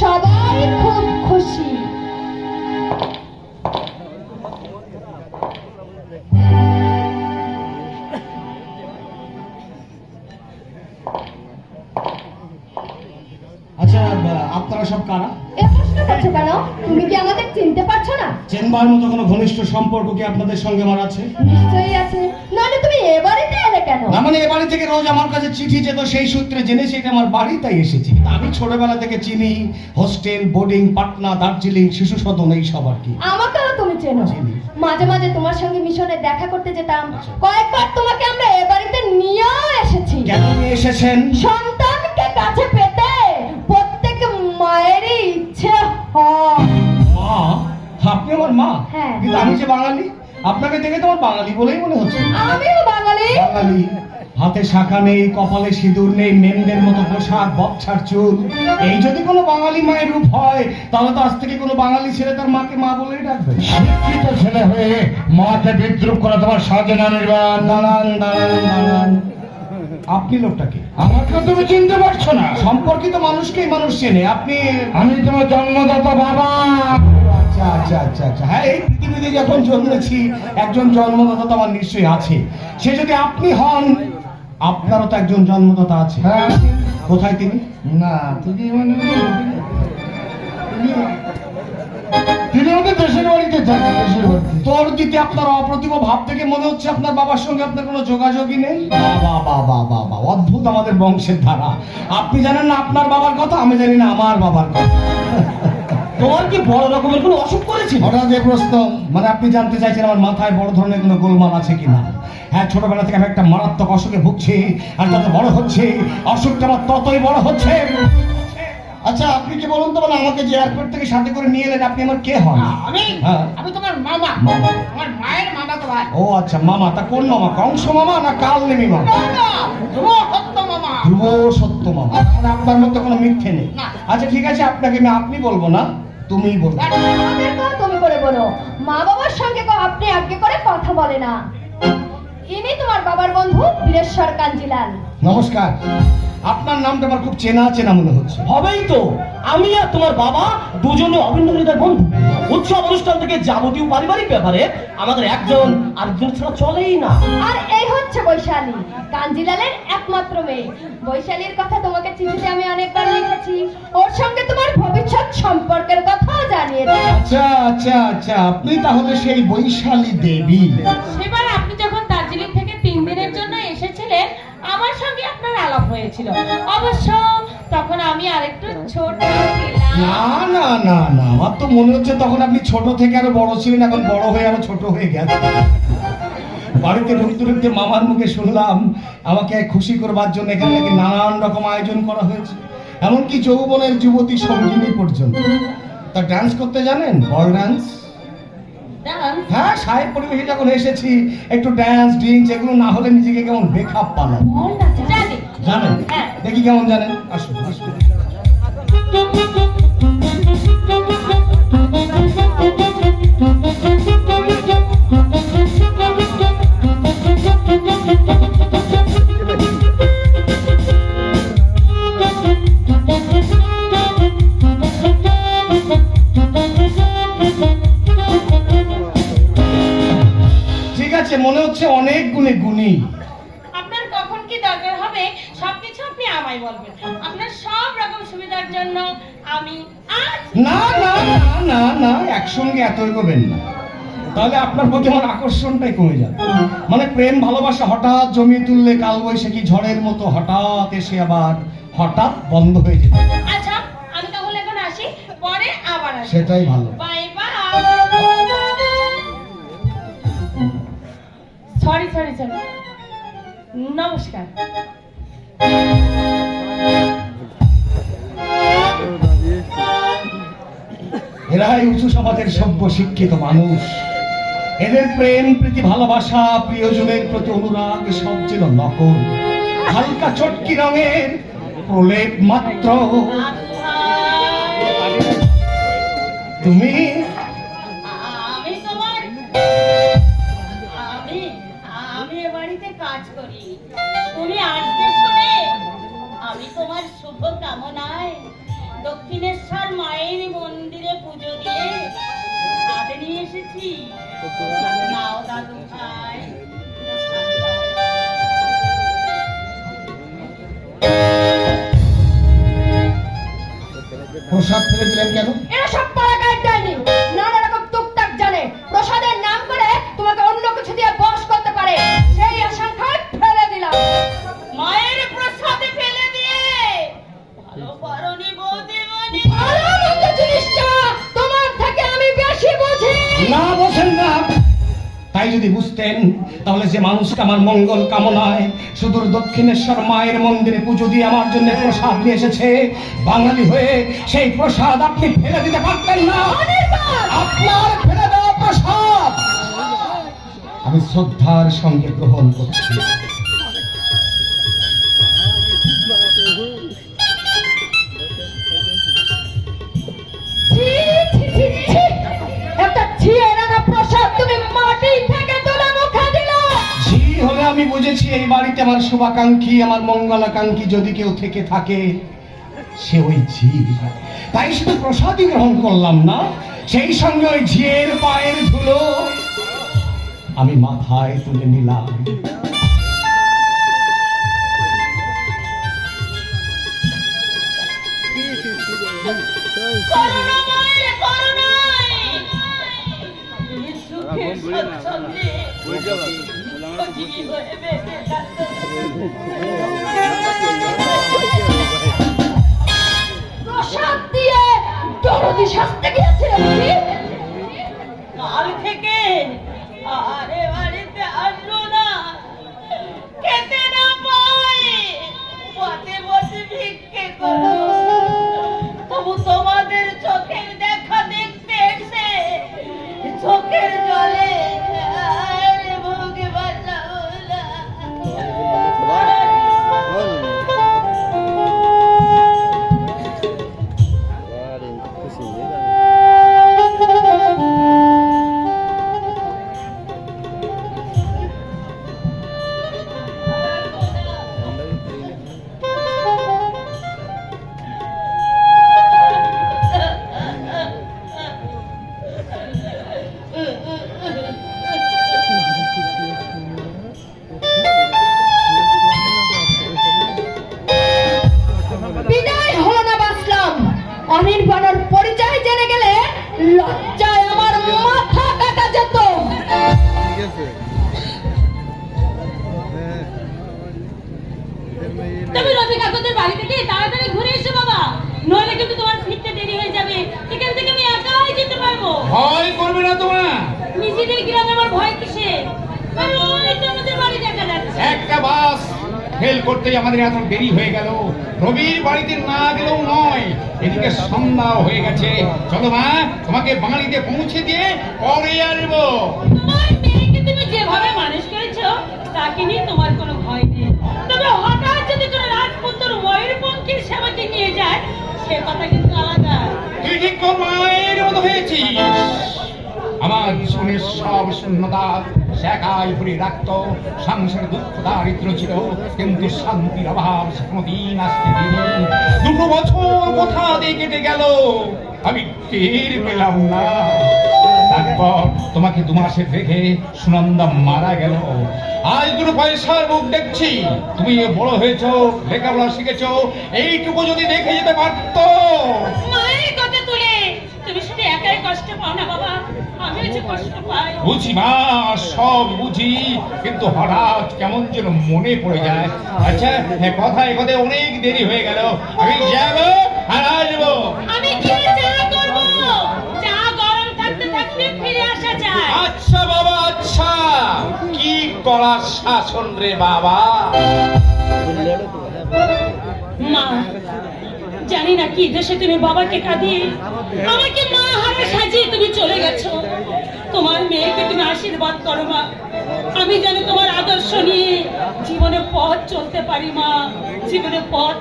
সবাই খুব খুশি। চেনবার মতো কোনো ঘনিষ্ঠ সম্পর্ক কি আপনাদের সঙ্গে আমার আছে? নিশ্চয়ই আছে। নাহলে তুমি এ বাড়িতে এলে কেন? না মানে এ বাড়ি থেকে রোজ আমার কাছে চিঠি যেত সেই সূত্রে জেনেছি এটা আমার বাড়ি তাই এসেছি। আমি ছোটবেলা থেকে চিনি হোস্টেল বোর্ডিং পাটনা দার্জিলিং শিশু সদন এই সব আর কি। আমাকেও তুমি চেনো। মাঝে মাঝে তোমার সঙ্গে মিশনে দেখা করতে যেতাম। আচ্ছা। কয়েকবার তোমাকে আমরা এ বাড়িতে নিয়েও এসেছি। কেন নিয়ে এসেছেন? সন্তানকে কাছে পেতে প্রত্যেক মায়েরই ইচ্ছে হয়। আপনি আমার মা? হ্যাঁ। কিন্তু আমি যে বাঙালি আপনাকে দেখে তো আমার বাঙালি বলেই মনে হচ্ছে। আমিও বাঙালি। বাঙালি। হাতে শাখা নেই কপালে সিঁদুর নেই মেনদের মতো পোশাক বচ্ছার চুল। এই যদি কোনো বাঙালি মায়ের রূপ হয় তাহলে তো আজ থেকে কোনো বাঙালি ছেলে তার মাকে মা বলেই ডাকবে। শিক্ষিত ছেলে হয়ে মাকে বিদ্রুপ করা তোমার সাজে না নির্বাণ। নানান নানান নানান আপনি লোকটাকে আমাকে তুমি চিনতে পারছ না। সম্পর্কিত মানুষকেই মানুষ চেনে। আপনি আমি তোমার জন্মদাতা বাবা। আচ্ছা আচ্ছা আচ্ছা আচ্ছা। হ্যাঁ এই পৃথিবীতে যখন জন্মেছি একজন জন্মদাতা আমার নিশ্চয়ই আছে। সে যদি আপনি হন আপনারও তো একজন জন্মদাতা আছে। হ্যাঁ কোথায় তিনি? না তুমি মানে তিনি- তিনি আমাদের দেশের বাড়িতে থাকেন দেশের বাড়িতে। তোর দিতে আপনার অপ্রতিভ ভাব থেকে মনে হচ্ছে আপনার বাবার সঙ্গে আপনার কোনো যোগাযোগই নেই? বাবা বাবা বাবা অদ্ভুত আমাদের বংশের ধারা। আপনি জানেন না আপনার বাবার কথা আমি জানি না আমার বাবার কথা। তোমার কি বড় রকমের কোনো অসুখ করেছে? হঠাৎ এই প্রশ্ন মানে আপনি জানতে চাইছেন আমার মাথায় বড় ধরনের কোনো গোলমাল আছে কিনা? হ্যাঁ ছোটবেলা থেকে আমি একটা মারাত্মক অসুখে ভুগছি আর যত বড় হচ্ছে অসুখটা আমার ততই বড় হচ্ছে। আচ্ছা আপনি কি বলুন তো মানে আমাকে যে এয়ারপোর্ট থেকে সাথে করে নিয়ে এলেন আপনি আমার কে হন? আমি হ্যাঁ। আমি তোমার মামা। আমার মায়ের মামা তো ভাই ও আচ্ছা মামা তা কোন মামা? কংস মামা না কাল নেমি মামা ধ্রুব সত্য মামা। ধ্রুব সত্য মামা। মানে আপনার মধ্যে কোনো মিথ্যে নেই। আচ্ছা ঠিক আছে আপনাকে আমি আপনি বলব না। তুমিই আমাদেরকেও তুমি করে বলো মা বাবার সঙ্গে আপনি আগে করে কথা বলে না। ইনি তোমার বাবার বন্ধু বীরেশ্বর কাঞ্জিলাল। নমস্কার। আপনার নামটা আমার খুব চেনা চেনা মনে হচ্ছে। হবেই তো। আমি আর তোমার বাবা দুজনে অভিন্ন হৃদয় বন্ধু। উৎসব অনুষ্ঠান থেকে যাবতীয় পারিবারিক ব্যাপারে আমাদের একজন আর আরেকজন ছাড়া চলেই না। আর এই হচ্ছে বৈশালী কাঞ্জিলালের একমাত্র মেয়ে। বৈশালীর কথা তোমাকে চিঠিতে আমি অনেকবার লিখেছি। ওর সঙ্গে তোমার ভবিষ্যৎ সম্পর্কের কথাও আচ্ছা আচ্ছা আচ্ছা আপনি তাহলে সেই বৈশালী দেবী। সেবার আপনি যখন দার্জিলিং থেকে তিন দিনের জন্য এসেছিলেন আমার সঙ্গে আপনার আলাপ হয়েছিল। অবশ্য তখন আমি আরেকটু ছোট না না না না আমার তো মনে হচ্ছে তখন আপনি ছোট থেকে আরও বড় ছিলেন এখন বড় হয়ে আরও ছোট হয়ে গেছে বাড়িতে ঢুকতে ঢুকতে মামার মুখে শুনলাম আমাকে খুশি করবার জন্য এখানে নানান রকম আয়োজন করা হয়েছে। এমনকি যৌবনের যুবতী সঙ্গিনী পর্যন্ত। তা ডান্স করতে জানেন? বল ডান্স হ্যাঁ সাহেব পরিবেশে যখন এসেছি একটু ড্যান্স ড্রিঙ্কস এগুলো না হলে নিজেকে কেমন বেখাপ পালাম জানেন? হ্যাঁ। দেখি কেমন জানেন? আসুন আসুন। আমায় বলবেন আপনার সব রকম সুবিধার জন্য আমি আজ না না না না না একসঙ্গে এত এগোবেন না। তাহলে আপনার প্রতি আমার আকর্ষণটাই কমে যাবে। মানে প্রেম ভালোবাসা হঠাৎ জমিয়ে তুললে কালবৈশাখী ঝড়ের মতো হঠাৎ এসে আবার হঠাৎ বন্ধ হয়ে যেত আচ্ছা আমি তাহলে এখন আসি পরে আবার আসি সেটাই ভালো। Bye bye. Sorry sorry sorry নমস্কার। এরাই উঁচু সমাজের সভ্য শিক্ষিত মানুষ। এদের প্রেম, প্রীতি, ভালোবাসা, প্রিয়জনের প্রতি অনুরাগ সব ছিল নকল। হালকা চটকি রঙের প্রলেপ মাত্র। তুমি প্রসাদ ফেলে দিলেন কেন? এরা তাই যদি বুঝতেন, তাহলে যে মানুষটা আমার মঙ্গল কামনায় সুদূর দক্ষিণেশ্বর মায়ের মন্দিরে পুজো দিয়ে আমার জন্য প্রসাদ নিয়ে এসেছে, বাঙালি হয়ে সেই প্রসাদ আপনি ফেলে দিতে পারতেন না। আপনার ফেলে দেওয়া প্রসাদ। আমি শ্রদ্ধার সঙ্গে গ্রহণ করছি। বুঝেছি এই বাড়িতে আমার শুভাকাঙ্ক্ষী আমার মঙ্গলাকাঙ্ক্ষী যদি কেউ থেকে থাকে সে ওই ঝি তাই শুধু প্রসাদই গ্রহণ করলাম না সেই সঙ্গে ওই ঝিয়ের পায়ের ধুলো আমি মাথায় তুলে নিলাম। করুণা মায়ের করুণায় তুমি সুখে স্বচ্ছন্দে সজীবী হয়ে বেঁচে থাকো। প্রসাদ বাড়ি থেকে তাড়াতাড়ি ঘুরে এসো বাবা। নইলে কিন্তু তোমার ফিরতে দেরি হয়ে যাবে। এখান থেকে আমি একাই যেতে পারব। ভয় করবে না তোমার। নিজেদের গ্রামে আমার ভয় কিসে আমাদের বাড়ি দেখা যাচ্ছে। একটা বাস ফেল করতেই আমাদের এত দেরি হয়ে গেল। রবির বাড়িতে না গেলেও নয়। এদিকে সন্ধ্যা হয়ে গেছে। চলো মা তোমাকে বাড়িতে পৌঁছে দিয়ে পরে আসব। তোমার মেয়েকে তুমি যেভাবে মানুষ করেছ তাকে নিয়ে তোমার কোনো ভয় নেই রাজপুত্র ময়ূরপঙ্খীর সেবাকে নিয়ে যায়, সে কথা কিন্তু আলাদা। তুই ঠিক তোর মায়ের মতো হয়েছিস আমার জীবনের সব শূন্যতা একাই ভরে রাখত। সংসারে দুঃখ দারিদ্র ছিল, কিন্তু শান্তির অভাব কোনোদিন আসতে দিনি দুটো বছর কোথা দিয়ে কেটে গেল? আমি টের পেলাম না। তোমাকে দু মাসে রেখে সুনন্দা মারা গেল। আজ দুটো পয়সার মুখ দেখছি। তুমি বড় হয়েছো লেখাপড়া শিখেছো এইটুকু যদি দেখে যেতে পারতো। মায়ের কথা তুলে। তুমি শুধু একাই কষ্ট পাও না বাবা। আমিও যে কষ্ট পাই। বুঝি মা সব বুঝি কিন্তু হঠাৎ কেমন যেন মনে পড়ে যায়। আচ্ছা কথায় কথায় অনেক দেরি হয়ে গেল। আমি যাব আর কি করা শাসন রে বাবা। জানি না কি দেশে তুমি বাবাকে কাঁদিয়ে আমাকে মা হারা সাজিয়ে তুমি চলে গেছো। তোমার মেয়েকে তুমি আশীর্বাদ করো মা। আমি যেন তোমার আদর্শ নিয়ে জীবনে পথ চলতে পারি মা, জীবনে পথ